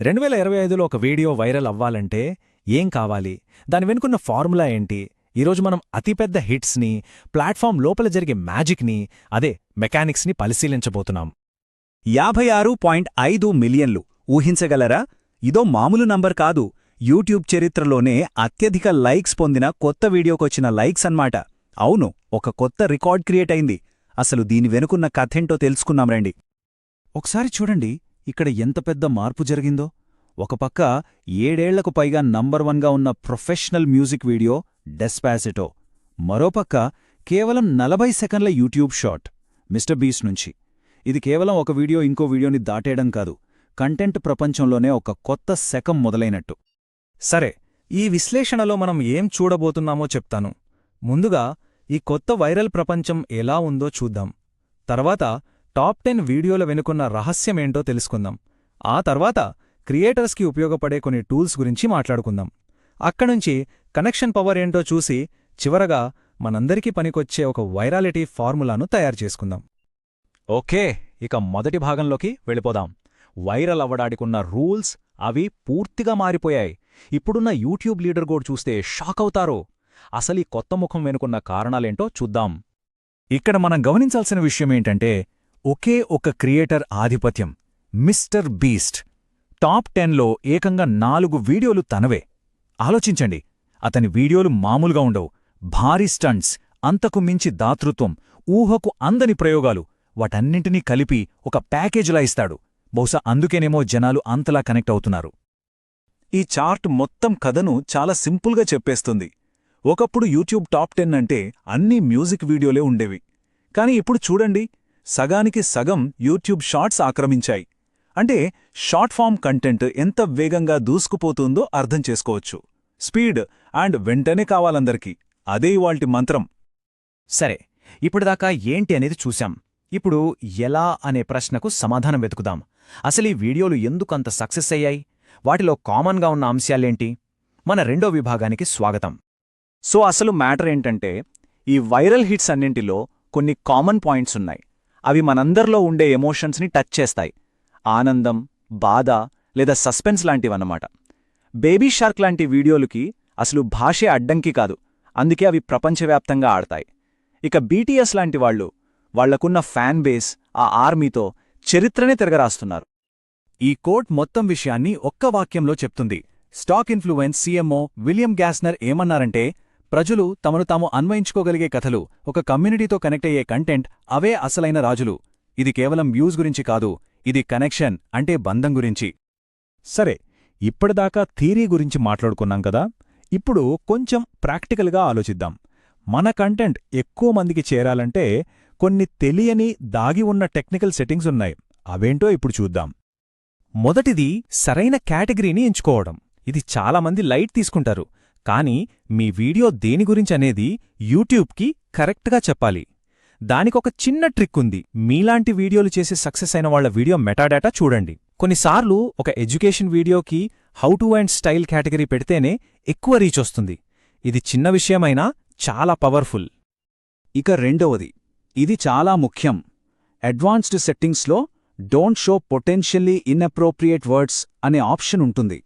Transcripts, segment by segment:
రెండు వేల ఇరవై ఐదులో ఒక వీడియో వైరల్ అవ్వాలంటే ఏం కావాలి? దాని వెనుకున్న ఫార్ములా ఏంటి? ఈరోజు మనం అతిపెద్ద హిట్స్ని ప్లాట్ఫామ్ లోపల జరిగే మ్యాజిక్ని అదే మెకానిక్స్ని పరిశీలించబోతున్నాం. యాభై ఆరు పాయింట్ ఐదు మిలియన్లు. ఊహించగలరా? ఇదో మామూలు నంబర్ కాదు. యూట్యూబ్ చరిత్రలోనే అత్యధిక లైక్స్ పొందిన కొత్త వీడియోకొచ్చిన లైక్స్ అన్మాట. అవును ఒక కొత్త రికార్డ్ క్రియేట్ అయింది. అసలు దీని వెనుకున్న కథేంటో తెలుసుకున్నాం రండి. ఒకసారి చూడండి. ఇక్కడ ఎంత పెద్ద మార్పు జరిగిందో. ఒకపక్క ఏడేళ్ళకు పైగా నంబర్ వన్గా ఉన్న ప్రొఫెషనల్ మ్యూజిక్ వీడియో డెస్పాసిటో. మరోపక్క కేవలం నలభై సెకండ్ల యూట్యూబ్ షాట్ మిస్టర్ బీస్ నుంచి. ఇది కేవలం ఒక వీడియో ఇంకో వీడియోని దాటేయడం కాదు. కంటెంట్ ప్రపంచంలోనే ఒక కొత్త శకం మొదలైనట్టు. సరే ఈ విశ్లేషణలో మనం ఏం చూడబోతున్నామో చెప్తాను. ముందుగా ఈ కొత్త వైరల్ ప్రపంచం ఎలా ఉందో చూద్దాం. తర్వాత టాప్ టెన్ వీడియోల వెనుకున్న రహస్యమేంటో తెలుసుకుందాం. ఆ తర్వాత క్రియేటర్స్కి ఉపయోగపడే కొన్ని టూల్స్ గురించి మాట్లాడుకుందాం. అక్కడుంచి కనెక్షన్ పవర్ ఏంటో చూసి చివరగా మనందరికీ పనికొచ్చే ఒక వైరాలిటీ ఫార్ములాను తయారు చేసుకుందాం. ఓకే ఇక మొదటి భాగంలోకి వెళ్ళిపోదాం. వైరల్ అవ్వడానికున్న రూల్స్ అవి పూర్తిగా మారిపోయాయి. ఇప్పుడున్న యూట్యూబ్ లీడర్ గోడ్ చూస్తే షాక్ అవుతారు. అసలీ కొత్త ముఖం వెనుకున్న కారణాలేంటో చూద్దాం. ఇక్కడ మనం గమనించాల్సిన విషయమేంటంటే ఒకే ఒక క్రియేటర్ ఆధిపత్యం మిస్టర్ బీస్ట్. టాప్ టెన్లో ఏకంగా నాలుగు వీడియోలు తనవే. ఆలోచించండి అతని వీడియోలు మామూలుగా ఉండవు. భారీ స్టంట్స్ అంతకు మించి దాతృత్వం ఊహకు అందని ప్రయోగాలు వాటన్నింటినీ కలిపి ఒక ప్యాకేజ్లా ఇస్తాడు. బహుశా అందుకేనేమో జనాలు అంతలా కనెక్ట్ అవుతున్నారు. ఈ చార్ట్ మొత్తం కథను చాలా సింపుల్గా చెప్పేస్తుంది. ఒకప్పుడు యూట్యూబ్ టాప్ టెన్ అంటే అన్నీ మ్యూజిక్ వీడియోలే ఉండేవి. కాని ఇప్పుడు చూడండి సగానికి సగం యూట్యూబ్ షార్ట్స్ ఆక్రమించాయి. అంటే షార్ట్ ఫామ్ కంటెంట్ ఎంత వేగంగా దూసుకుపోతుందో అర్థం చేసుకోవచ్చు. స్పీడ్ అండ్ వెంటనే కావాలందరికీ. అదే ఇవాల్టి మంత్రం. సరే ఇప్పటిదాకా ఏంటి అనేది చూశాం. ఇప్పుడు ఎలా అనే ప్రశ్నకు సమాధానం వెతుకుదాం. అసలు ఈ వీడియోలు ఎందుకంత సక్సెస్ అయ్యాయి? వాటిలో కామన్గా ఉన్న అంశాలేంటి? మన రెండో విభాగానికి స్వాగతం. సో అసలు మ్యాటర్ ఏంటంటే ఈ వైరల్ హిట్స్ అన్నింటిలో కొన్ని కామన్ పాయింట్స్ ఉన్నాయి. అవి మనందరిలో ఉండే ఎమోషన్స్ని టచ్ చేస్తాయి. ఆనందం బాధ లేదా సస్పెన్స్ లాంటివన్నమాట. బేబీ షార్క్ లాంటి వీడియోలకి అసలు భాషే అడ్డంకి కాదు. అందుకే అవి ప్రపంచవ్యాప్తంగా ఆడతాయి. ఇక బీటీఎస్ లాంటి వాళ్ళు వాళ్ళకున్న ఫ్యాన్ బేస్ ఆ ఆర్మీతో చరిత్రనే తిరగరాస్తున్నారు. ఈ కోట్ మొత్తం విషయాన్ని ఒక్క వాక్యంలో చెప్తుంది. Stack Influence CMO William Gasner ఏమన్నారంటే ప్రజలు తమను తాము అన్వయించుకోగలిగే కథలు ఒక కమ్యూనిటీతో కనెక్ట్ అయ్యే కంటెంట్ అవే అసలైన రాజులు. ఇది కేవలం వ్యూస్ గురించి కాదు ఇది కనెక్షన్ అంటే బంధం గురించి. సరే ఇప్పటిదాకా థీరీ గురించి మాట్లాడుకున్నాం కదా? ఇప్పుడు కొంచెం ప్రాక్టికల్గా ఆలోచిద్దాం. మన కంటెంట్ ఎక్కువ మందికి చేరాలంటే కొన్ని తెలియని దాగి ఉన్న టెక్నికల్ సెట్టింగ్స్ ఉన్నాయి. అవేంటో ఇప్పుడు చూద్దాం. మొదటిది సరైన కేటగిరీని ఎంచుకోవడం. ఇది చాలామంది లైట్ తీసుకుంటారు. కానీ మీ వీడియో దేని గురించనేది యూట్యూబ్కి కరెక్ట్గా చెప్పాలి. దానికొక చిన్న ట్రిక్ ఉంది. మీలాంటి వీడియోలు చేసి సక్సెస్ అయిన వాళ్ళ వీడియో మెటాడేటా చూడండి. కొన్నిసార్లు ఒక ఎడ్యుకేషన్ వీడియోకి how to and style category పెడితేనే ఎక్కువ రీచ్ వస్తుంది. ఇది చిన్న విషయమైనా చాలా పవర్ఫుల్. ఇక రెండవది. ఇది చాలా ముఖ్యం. Advanced సెట్టింగ్స్లో don't show potentially inappropriate words అనే ఆప్షన్ ఉంటుంది.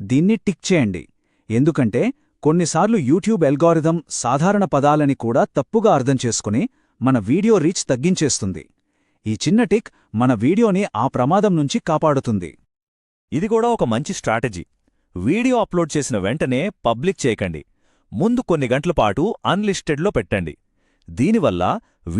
దీన్ని టిక్ చేయండి. ఎందుకంటే కొన్నిసార్లు యూట్యూబ్ ఎల్గారిథం సాధారణ పదాలని కూడా తప్పుగా అర్థం చేసుకుని మన వీడియో రీచ్ తగ్గించేస్తుంది. ఈ చిన్న టిక్ మన వీడియోని ఆ ప్రమాదం నుంచి కాపాడుతుంది. ఇది కూడా ఒక మంచి స్ట్రాటజీ. వీడియో అప్లోడ్ చేసిన వెంటనే పబ్లిక్ చేయకండి. ముందు కొన్ని గంటల పాటు అన్లిస్టెడ్లో పెట్టండి. దీనివల్ల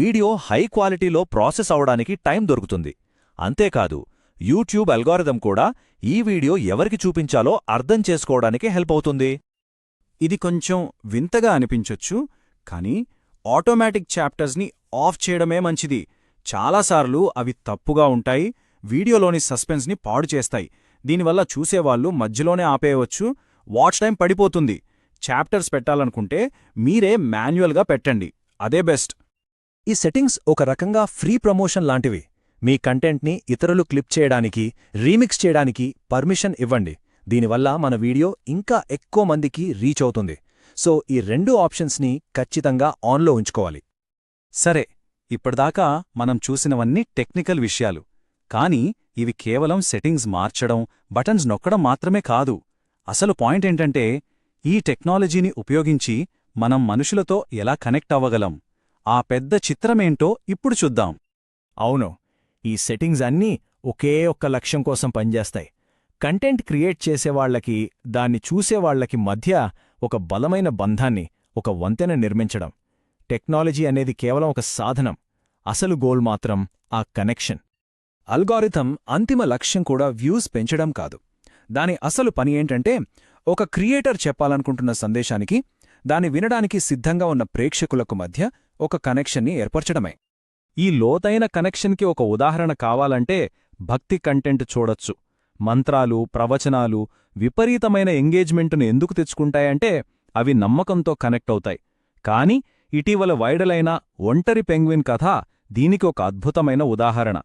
వీడియో హై క్వాలిటీలో ప్రాసెస్ అవడానికి టైం దొరుకుతుంది. అంతేకాదు యూట్యూబ్ అల్గారిథం కూడా ఈ వీడియో ఎవరికి చూపించాలో అర్థం చేసుకోవడానికి హెల్ప్ అవుతుంది. ఇది కొంచెం వింతగా అనిపించొచ్చు కానీ ఆటోమేటిక్ చాప్టర్స్ని ఆఫ్ చేయడమే మంచిది. చాలాసార్లు అవి తప్పుగా ఉంటాయి వీడియోలోని సస్పెన్స్ని పాడు చేస్తాయి. దీనివల్ల చూసేవాళ్ళు మధ్యలోనే ఆపేయవచ్చు వాచ్ టైం పడిపోతుంది. చాప్టర్స్ పెట్టాలనుకుంటే మీరే మాన్యువల్గా పెట్టండి. అదే బెస్ట్. ఈ సెట్టింగ్స్ ఒక రకంగా ఫ్రీ ప్రమోషన్ లాంటివి. మీ కంటెంట్ని ఇతరులు క్లిప్ చేయడానికి రీమిక్స్ చేయడానికి పర్మిషన్ ఇవ్వండి. దీనివల్ల మన వీడియో ఇంకా ఎక్కువ మందికి రీచ్ అవుతుంది. సో ఈ రెండు ఆప్షన్స్ని ఖచ్చితంగా ఆన్లో ఉంచుకోవాలి. సరే ఇప్పటిదాకా మనం చూసినవన్నీ టెక్నికల్ విషయాలు. కానీ ఇవి కేవలం సెట్టింగ్స్ మార్చడం బటన్స్ నొక్కడం మాత్రమే కాదు. అసలు పాయింట్ ఏంటంటే ఈ టెక్నాలజీని ఉపయోగించి మనం మనుషులతో ఎలా కనెక్ట్ అవ్వగలం? ఆ పెద్ద చిత్రమేంటో ఇప్పుడు చూద్దాం. అవును ఈ సెట్టింగ్స్ అన్నీ ఒకే ఒక్క లక్ష్యం కోసం పనిచేస్తాయి. కంటెంట్ క్రియేట్ చేసేవాళ్ళకి దాన్ని చూసేవాళ్ళకి మధ్య ఒక బలమైన బంధాన్ని ఒక వంతెన నిర్మించడం. టెక్నాలజీ అనేది కేవలం ఒక సాధనం. అసలు గోల్ మాత్రం ఆ కనెక్షన్. అల్గారిథం అంతిమ లక్ష్యం కూడా వ్యూస్ పెంచడం కాదు. దాని అసలు పని ఏంటంటే ఒక క్రియేటర్ చెప్పాలనుకుంటున్న సందేశానికి దాని వినడానికి సిద్ధంగా ఉన్న ప్రేక్షకులకు మధ్య ఒక కనెక్షన్ని ఏర్పరచడమే. ఈ లోతైన కనెక్షన్కి ఒక ఉదాహరణ కావాలంటే భక్తి కంటెంట్ చూడొచ్చు. మంత్రాలు ప్రవచనాలు విపరీతమైన ఎంగేజ్మెంటును ఎందుకు తెచ్చుకుంటాయంటే అవి నమ్మకంతో కనెక్ట్ అవుతాయి. కాని ఇటీవల వైడలైన ఒంటరి పెంగ్విన్ కథ దీనికి ఒక అద్భుతమైన ఉదాహరణ.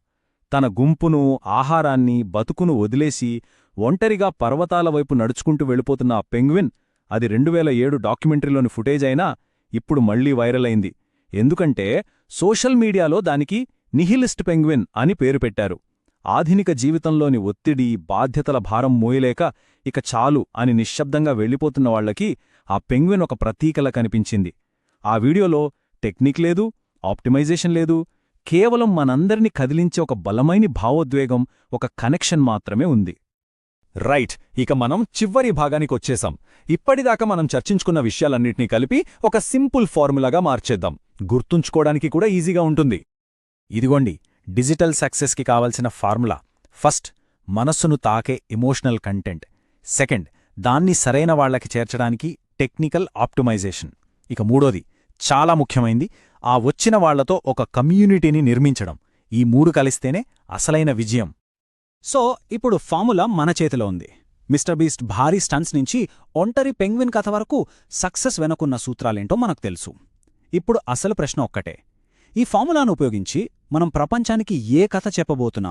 తన గుంపును ఆహారాన్ని బతుకును వదిలేసి ఒంటరిగా పర్వతాల వైపు నడుచుకుంటూ వెళ్ళిపోతున్న ఆ పెంగ్విన్ అది రెండువేల ఏడు డాక్యుమెంటరీలోని ఫుటేజ్ అయినా ఇప్పుడు మళ్ళీ వైరల్ అయింది. ఎందుకంటే సోషల్ మీడియాలో దానికి నిహిలిస్ట్ పెంగ్విన్ అని పేరు పెట్టారు. ఆధునిక జీవితంలోని ఒత్తిడి బాధ్యతల భారం మోయలేక ఇక చాలు అని నిశ్శబ్దంగా వెళ్ళిపోతున్న వాళ్ళకి ఆ పెంగ్విన్ ఒక ప్రతీకలా కనిపించింది. ఆ వీడియోలో టెక్నిక్ లేదు ఆప్టిమైజేషన్ లేదు కేవలం మనందరినీ కదిలించే ఒక బలమైన భావోద్వేగం ఒక కనెక్షన్ మాత్రమే ఉంది. రైట్ ఇక మనం చివరి భాగానికొచ్చేశాం ఇప్పటిదాకా మనం చర్చించుకున్న విషయాలన్నింటినీ కలిపి ఒక సింపుల్ ఫార్ములాగా మార్చేద్దాం. గుర్తుంచుకోవడానికి కూడా ఈజీగా ఉంటుంది. ఇదిగోండి డిజిటల్ సక్సెస్కి కావలసిన ఫార్ములా. ఫస్ట్ మనస్సును తాకే ఎమోషనల్ కంటెంట్ సెకండ్ దాన్ని సరైన వాళ్ళకి చేర్చడానికి టెక్నికల్ ఆప్టిమైజేషన్ ఇక మూడోది చాలా ముఖ్యమైంది ఆ వచ్చిన వాళ్ళతో ఒక కమ్యూనిటీని నిర్మించడం. ఈ మూడు కలిస్తేనే అసలైన విజయం. సో ఇప్పుడు ఫార్ములా మన చేతిలో ఉంది. మిస్టర్ బీస్ట్ భారీ స్టన్స్ నుంచి ఒంటరి పెంగ్విన్ కథ వరకు సక్సెస్ వెనుకున్న సూత్రాలేంటో మనకు తెలుసు. ఇప్పుడు అసలు ప్రశ్న ఒక్కటే. ఈ ఫార్ములాను ఉపయోగించి మనం ప్రపంచానికి ఏ కథ చెప్పబోతున్నాం?